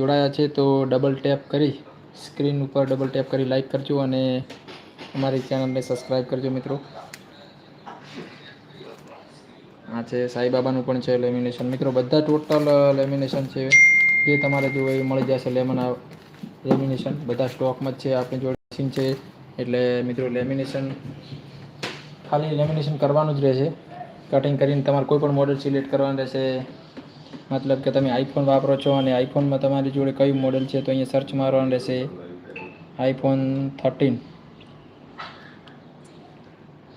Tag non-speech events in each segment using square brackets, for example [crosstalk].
જોડાયા છે તો ડબલ ટેપ કરી સ્ક્રીન ઉપર ડબલ ટેપ કરી લાઈક કરજો અને અમારી ચેનલને સબસ્ક્રાઈબ કરજો મિત્રો. આ છે સાઈબાબાનું પણ છે લેમિનેશન મિત્રો, બધા ટોટલ લેમિનેશન છે. જે તમારે જો એ મળી જશે લેમન લેમિનેશન બધા સ્ટોકમાં જ છે, આપણી જોડે મશીન છે. એટલે મિત્રો લેમિનેશન ખાલી લેમિનેશન કરવાનું જ રહેશે. કટિંગ કરીને તમારે કોઈ પણ મોડલ સિલેક્ટ કરવાનું રહેશે. મતલબ કે તમે આઈફોન વાપરો છો અને આઈફોનમાં તમારી જોડે કયું મોડલ છે તો અહીંયા સર્ચ મારવાનું રહેશે આઈફોન થર્ટીન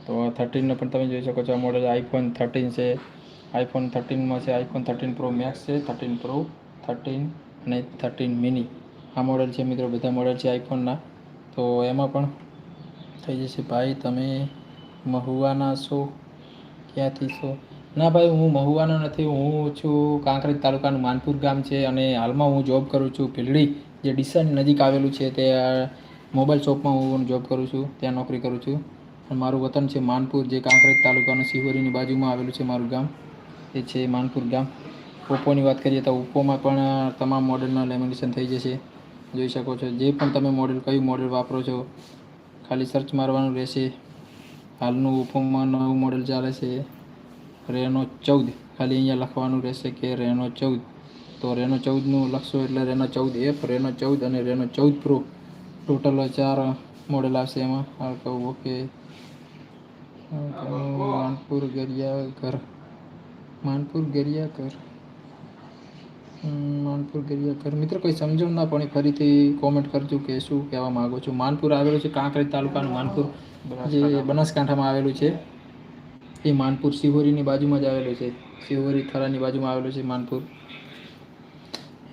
તો થર્ટીનનો પણ તમે જોઈ શકો છો આ મોડલ આઈફોન થર્ટીન છે. આઈફોન થર્ટીનમાં છે આઈફોન થર્ટીન પ્રો મેક્સ છે થર્ટીન પ્રો થર્ટીન અને થર્ટીન મિની આ મોડેલ છે મિત્રો, બધા મોડલ છે આઈફોનના તો એમાં પણ થઈ જશે. ભાઈ, તમે મહુવાના છો? ક્યાંથી છો? ના ભાઈ, હું મહુવાનો નથી. હું છું કાંકરેજ તાલુકાનું માનપુર ગામ છે અને હાલમાં હું જોબ કરું છું ભીલડી, જે ડીસાની નજીક આવેલું છે. તે મોબાઈલ શોપમાં હું જોબ કરું છું. ત્યાં નોકરી કરું છું. અને મારું વતન છે માનપુર, જે કાંકરેજ તાલુકાનું સિહોરીની બાજુમાં આવેલું છે મારું ગામ. એ છે માનપુર ગામ. ઓપ્પોની વાત કરીએ તો ઓપ્પોમાં પણ તમામ મોડેલના લેમિનેશન થઈ જશે. જોઈ શકો છો. જે પણ તમે મોડેલ કયું મોડેલ વાપરો છો, ખાલી સર્ચ મારવાનું રહેશે. હાલનું ઓપ્પોમાં નવું મોડેલ ચાલે છે. રેનો ચૌદ. ખાલી અહીંયા લખવાનું રહેશે કે રેનો ચૌદ. તો રેનો ચૌદનું લખશો એટલે રેનો ચૌદ એફ રેનો ચૌદ અને રેનો ચૌદ પ્રો. ટોટલ ચાર મોડેલ આવશે એમાં. કહું ઓકે માનપુર ગરિયા ઘર માનપુર ગરિયા માનપુર ગરિયા મિત્ર મિત્રો કોઈ સમજો ના પણ ફરીથી કોમેન્ટ કરજો કે શું કહેવા માગો છો. માનપુર આવેલું છે કાંકરેજ તાલુકાનું માનપુર, જે બનાસકાંઠામાં આવેલું છે. એ માનપુર શિહોરીની બાજુમાં જ આવેલું છે. શિહોરી થરાની બાજુમાં આવેલું છે માનપુર.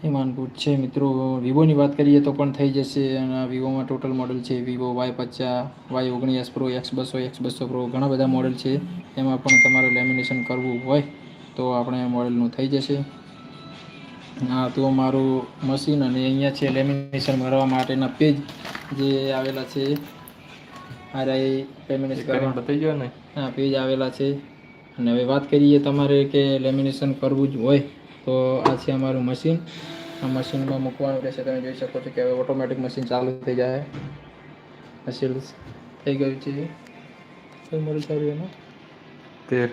એ માનપુર છે મિત્રો. વિવોની વાત કરીએ તો પણ થઈ જશે અને વિવોમાં ટોટલ મોડલ છે વિવો વાય પચાસ, વાય ઓગણીસ પ્રો એક્સ બસો એક્સ બસો પ્રો ઘણા બધા મોડલ છે. એમાં પણ તમારે લેમિનેશન કરવું હોય તો આપણે મોડલનું થઈ જશે. હા, તો મારું મશીન અને અહીંયા છે લેમિનેશન ભરવા માટેના પેજ જે આવેલા છે આરઆઈ લેમિનેશન કરવા. બતાવી ગયો ને. હા પેજ આવેલા છે. અને હવે વાત કરીએ તમારે કે લેમિનેશન કરવું જ હોય તો આ છે અમારું મશીન. આ મશીનમાં મૂકવાનું રહેશે. તમે જોઈ શકો છો કે હવે ઓટોમેટિક મશીન ચાલુ થઈ જાય. મશીન થઈ ગયું છે. મોડલ ચાલુ એનું તેર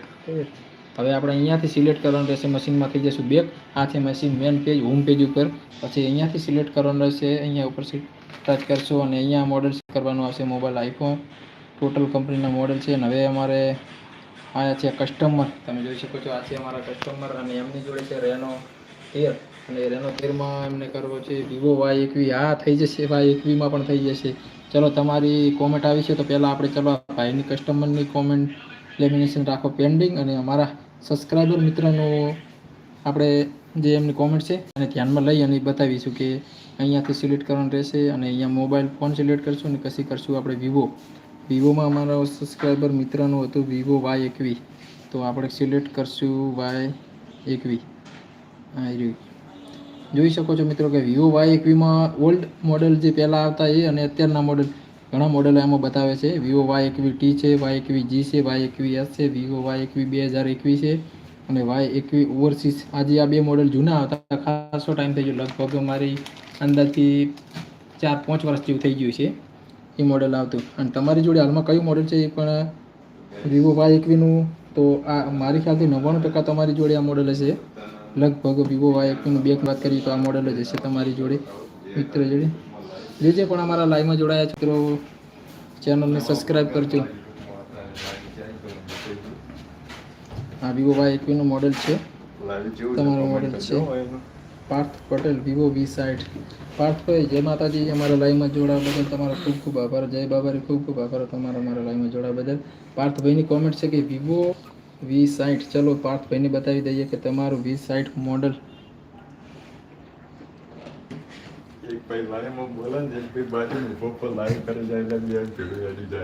હવે આપણે અહીંયાથી સિલેક્ટ કરવાનું રહેશે. મશીનમાં થઈ જશું બેક. આ છે machine main page home page ઉપર. પછી અહીંયાથી સિલેક્ટ કરવાનું રહેશે. અહીંયા ઉપર ટચ કરશો અને અહીંયા મોડલ કરવાનું આવશે મોબાઈલ આઈફોન ટોટલ કંપનીના મોડલ છે અને હવે અમારે આ છે કસ્ટમર તમે જોઈ શકો છો, આ છે અમારા કસ્ટમર અને એમની જોડે છે રેનો તેર. અને રેનો તેરમાં એમને કરવો છે વિવો વાય એકવી. આ થઈ જશે વાય એકવીમાં પણ થઈ જશે. ચલો, તમારી કોમેન્ટ આવી છે તો પહેલાં આપણે ચલો ભાઈની કસ્ટમરની કોમેન્ટ લેમિનેશન રાખો પેન્ડિંગ અને અમારા સબસ્ક્રાઈબર મિત્રનું આપણે જે એમની કોમેન્ટ છે અને ધ્યાનમાં લઈ અને બતાવીશું કે અહીંયાથી સિલેક્ટ કરવાનું રહેશે અને અહીંયા મોબાઈલ ફોન સિલેક્ટ કરશું અને કશી કરશું આપણે વિવો વિવોમાં અમારા સબસ્ક્રાઈબર મિત્રનું હતું વિવો વાય એકવી. તો આપણે સિલેક્ટ કરશું વાય એકવી. એ જોઈ શકો છો મિત્રો કે વિવો વાય એકવીમાં ઓલ્ડ મોડલ જે પહેલાં આવતા એ અને અત્યારના મોડલ ઘણા મોડેલો એમાં બતાવે છે. વિવો વાય એકવી ટી છે વાય એકવી જી છે વાય એકવી એસ છે વિવો વાય એકવી બે હજાર એકવીસ છે. અને વાય એકવી ઓવરસીઝ આજે આ બે મોડેલ જૂના હતા ખાસો ટાઈમ થઈ ગયો. લગભગ મારી અંદાજથી ચાર, પાંચ વર્ષ જેવું થઈ ગયું છે એ મોડેલ આવતું. અને તમારી જોડે હાલમાં કયું મોડેલ છે એ પણ વિવો વાય એકવીનું તો આ મારી ખ્યાલથી નવ્વાણું ટકા તમારી જોડે આ મોડેલ હશે. લગભગ વિવો વાય એકવીનું બેક વાત કરીએ તો આ મોડેલ જ હશે તમારી જોડે. મિત્ર જોડે. જે જે પણ અમારા લાઈવમાં જોડાયા મિત્રો, ચેનલને સબસ્ક્રાઈબ કરજો. આ વિવો વાય એકવીનું મોડેલ છે. તમારું મોડેલ છે. પાર્થ પટેલ વિવો વી સાઠ પાર્થભાઈ જય માતાજી અમારા લાઈવમાં જોડાવા બદલ તમારો ખૂબ ખૂબ આભાર. જય બાબારી ખૂબ ખૂબ આભાર. તમારો અમારા લાઈવમાં જોડાવા બદલ. પાર્થભાઈની કોમેન્ટ છે કે વિવો વી સાઠ ચલો પાર્થભાઈને બતાવી દઈએ કે તમારું વી સાઇટ મોડલ એક ભાઈ લાઈવમાં બોલે ને એક ભાઈ બાજુ ઊભો પર લાઈવ કરે જાય એટલે બે ભેગું હેડી જાય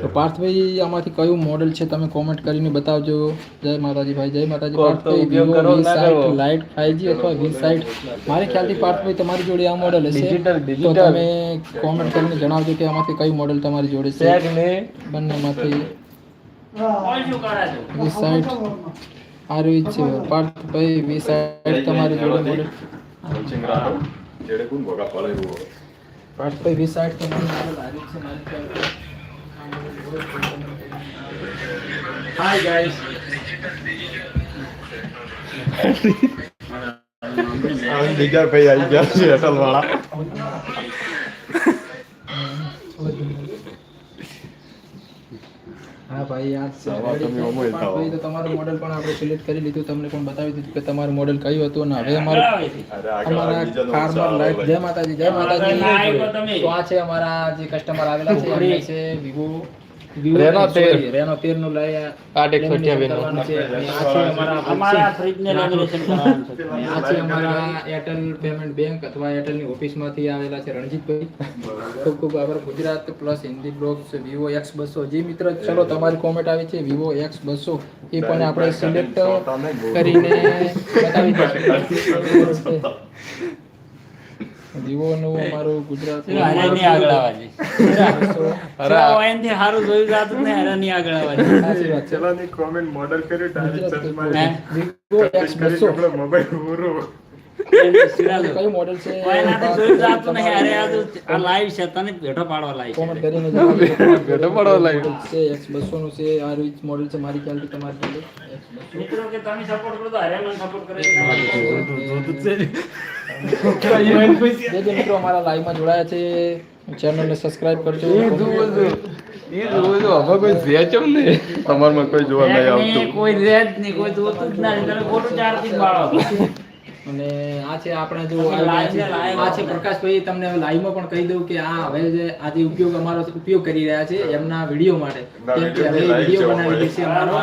તો પાર્થભાઈ આમાંથી કયું મોડેલ છે તમે કોમેન્ટ કરીને બતાવજો. જય માતાજી ભાઈ જય માતાજી. પાર્થભાઈ વિવો વી સાઠ લાઇટ ફાઈવજી અથવા વી સાઈટ મારી ખ્યાલથી પાર્થભાઈ તમારી જોડે આ મોડેલ હશે. તો તમે કોમેન્ટ કરીને જણાવજો કે આમાંથી કયું મોડેલ તમારી જોડે છે. બંનેમાંથી. વી સાઈટ આ રહ્યું છે. પાર્થભાઈ વી સાઈટ તમારી જોડે મોડેલ જેડે કોણ ભોગા પડે એવું હોય. પાર્થભાઈ વીસ સાઠ તો મને લાગે છે મારી હાય ગાઈસ બીજા ભાઈ આવી ગયા છે અટલ વાળા [laughs] [laughs] હા ભાઈ આ છે. પાર્થભાઈ તો તમારું મોડેલ પણ આપણે સિલેક્ટ કરી લીધું. તમને પણ બતાવી દીધું કે તમારું મોડેલ કયું હતું અને હવે અમારું અમારા કારમાં આવે. જય માતાજી જય માતાજી. તો આ છે અમારા જે કસ્ટમર આવેલા છે છે વિવો રેનો. રેનો નું આઠ એકસો નું. અમારા ને એરટેલ પેમેન્ટ બેંક અથવા એરટેલની ઓફિસમાંથી આવેલા છે રણજીતભાઈ. ખૂબ ખૂબ આભાર. Gujarat plus Hindi blogs Vivo X બસો. જે મિત્ર ચલો તમારી કોમેન્ટ આવી છે. વિવો એક્સ બસો. એ પણ આપણે સિલેક્ટ કરીને બતાવી દઈશું વિવોનું અમારું ગુજરાત નહીં આગળ આવવા દે. અરે ચલો, સારું જોયું જાતું ને નહીં, હારે આગળ આવવાની. ચલાની comment model કર્યું, ડાયરેક્ટ સર્ચ મારી. મોબાઈલ વિવો કયું મોડેલ [laughs] છે. આ છે, તને ભેટો પાડવા live કોમેન્ટ કરીને જણાવજો કે તમારું ભેટો પડવા લાગ્યો. છે. એક્સ બસો નું છે. આ રીત મોડેલ છે. મારી ખ્યાલથી તમારી જોડે મિત્રો કે તમે support કરો તો હારે મને કરે. જે જે મિત્રો અમારા લાઈવમાં જોડાયા છે ચેનલને સબસ્ક્રાઇબ કરજો. એ છો. એ જોવો છો. આમાં કોઈ નહીં. તમારામાં કોઈ જોવા નહીં આવતું. કોઈ રેજ નહીં, કોઈ જોતું જ નથી. તમે ખોટું જ બાળો. અને આ છે આપણે જો આ છે પ્રકાશભાઈ તમને લાઈવમાં પણ કહી દઉં કે આ હવે જે આજે ઉપયોગ અમારો ઉપયોગ કરી રહ્યા છે એમના વીડિયો માટે. કેમ કે હવે વીડિયો બનાવી. દેશે અમારો.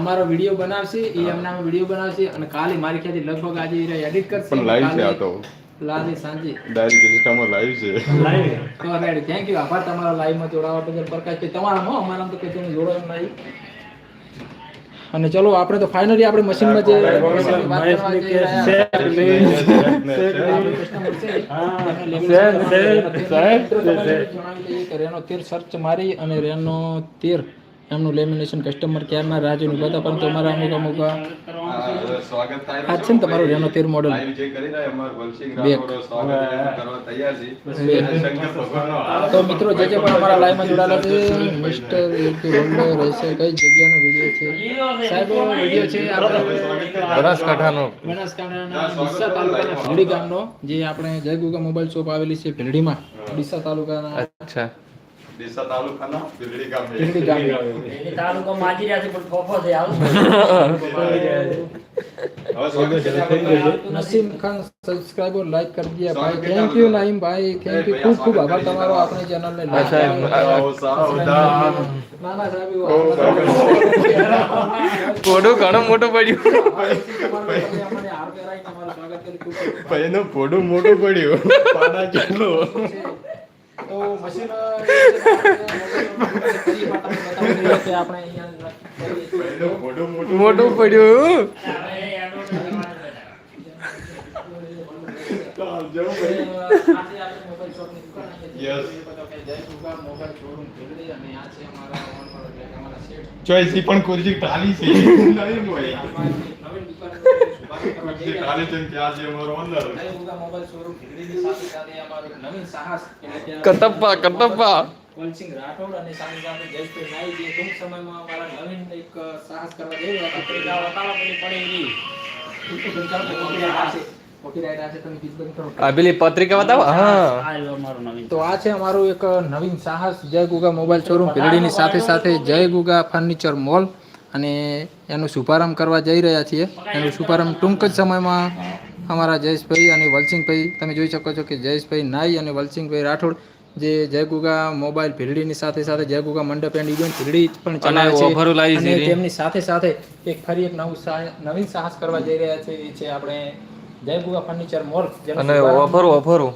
અમારો વીડિયો બનાવશે એ એમના વીડિયો બનાવશે અને કાલે મારી ખ્યાલથી લગભગ આજે એડિટ કરશે. પણ લાઈવ છે આ તો. લાલી સાંજી. ડાયરી ઇન્સ્ટામાં લાઈવ છે. તો રેડી થેન્ક યુ આભાર તમારા લાઈવમાં જોડાવા બદલ પ્રકાશભાઈ તમારા હો અમારા તો કે તમે જોડો એમ નહીં. અને ચલો આપણે તો ફાઇનલી આપણે મશીનમાં જે રેનો તેર સર્ચ મારી અને રેનો તેર એમનું લેમિનેશન કસ્ટમર કેરમાં રાહ જોઈને ઊભા હતા પરંતુ અમારા અમુક અમુક સ્વાગત આ છે ને તમારું રેનો તેર મોડલ. તો મિત્રો જે જે પણ અમારા લાઈવમાં જોડાયેલા છે મિસ્ટર રહેશે કઈ જગ્યાનો વીડિયો છે? સાહેબ વીડિયો છે બનાસકાંઠાનો. બનાસકાંઠાના ડીસા તાલુકાના ભીલડી ગામનો જે આપણે જય ગુગા મોબાઈલ શોપ આવેલી છે ભીલડીમાં ડીસા તાલુકાના. અચ્છા. ડીસા તાલુકાના ભીલડી ગામે. ભીલડી ગામ એ તાલુકો માજી રહ્યા છે પણ ફોફો છે આવું હવે સ્વાગત છે. નસીમ ખાન સબસ્ક્રાઇબર લાઈક કરી દિયા ભાઈ થેન્ક યુ નાઈમ ભાઈ થેન્ક યુ ખૂબ ખૂબ આભાર તમારો આપણી સાહેબ. ઉદાર. ના સાહેબ ઘણું મોટું પડ્યું ભાઈ એનું પોડું મોટું પડ્યું પાડા કેટલું તો મશીન [laughs] મોટું મોટું પડ્યું. [laughs] ચોઈસ પણ ખુરશી ખાલી છે. [laughs] કટપ્પા રાઠોડ અને સામે સામે નાઈ જે ટૂંક સમયમાં અમારા નવીન એક સાહસ કરવા જઈ રહ્યા હતા. પેલી પત્રિકા બતાવો? હા. તો આ છે અમારું એક નવીન સાહસ. જય ગુગા મોબાઈલ શોરૂમ ભીલડીની સાથે સાથે જય ગુગા ફર્નિચર મોલ. અને એનો શુભારંભ કરવા જઈ રહ્યા છીએ. એનો શુભારંભ ટૂંક જ સમયમાં અમારા જયેશભાઈ અને વલસિંહભાઈ તમે જોઈ શકો છો કે જયેશભાઈ નાઈ અને વલસિંહભાઈ રાઠોડ જે જયગુગા મોબાઈલ ભીલડીની સાથે સાથે જય ગુગા મંડપ એન્ડ ઇવેન્ટ ભીલડી પણ ચલાવે છે. અને તેમની સાથે સાથે એક ફરી એક નવું નવીન સાહસ કરવા જઈ રહ્યા છે એ છે આપણે જય ગુગા ફર્નિચર મોલ અને ઓફરો ઓફરો.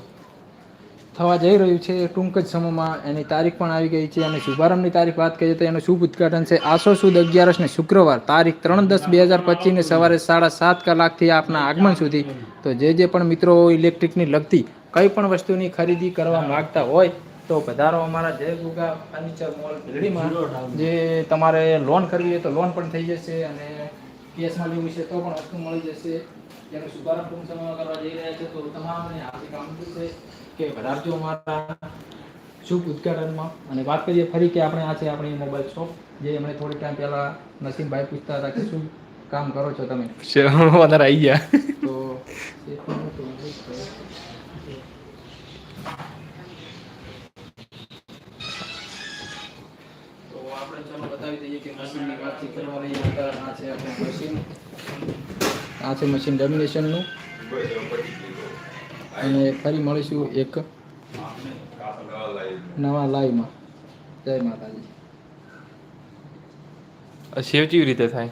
થવા જઈ રહ્યું છે. ટૂંક જ સમયમાં એની તારીખ પણ આવી ગઈ છે અને શુભારંભની તારીખ વાત કરીએ તો એનું શુભ ઉદ્ઘાટન છે આસો સુદ અગિયારસ ને શુક્રવાર, તારીખ ત્રણ દસ બે હજાર પચીસને સવારે સાડા સાત કલાકથી આપના આગમન સુધી. તો જે જે પણ મિત્રો ઇલેક્ટ્રિકની લગતી કંઈ પણ વસ્તુની ખરીદી કરવા માગતા હોય તો પધારો અમારા જય ગુગા ફર્નિચર મોલ ભીલડીમાં. જે તમારે લોન કરવી હોય તો લોન પણ થઈ જશે અને કેશમાં લેવું છે તો પણ વસ્તુ મળી જશે. તેનો શુભારંભ ટૂંક સમયમાં કરવા જઈ રહ્યા છે તો તમામને હાર્દિક આમંત્રિત છે કે વધારજો અમારા શુભ ઉદ્ઘાટનમાં. અને વાત કરીએ ફરી કે આપણે આ છે આપણી મોબાઈલ શોપ જે હમણાં થોડીક ટાઈમ પહેલા નસીમભાઈ પૂછતા હતા કે શું કામ કરો છો તમે? વધારે આવી ગયા. તો આપણે ચાલો બતાવી દઈએ કે મશીનની વાતચીત કરવા રહી અત્યારે આ છે આપણું મશીન. આ છે મશીન ડોમિનેશનનું અને ફરી મળીશું એક નવા લાઈવમાં જય માતાજી. સેવ કેવી રીતે થાય?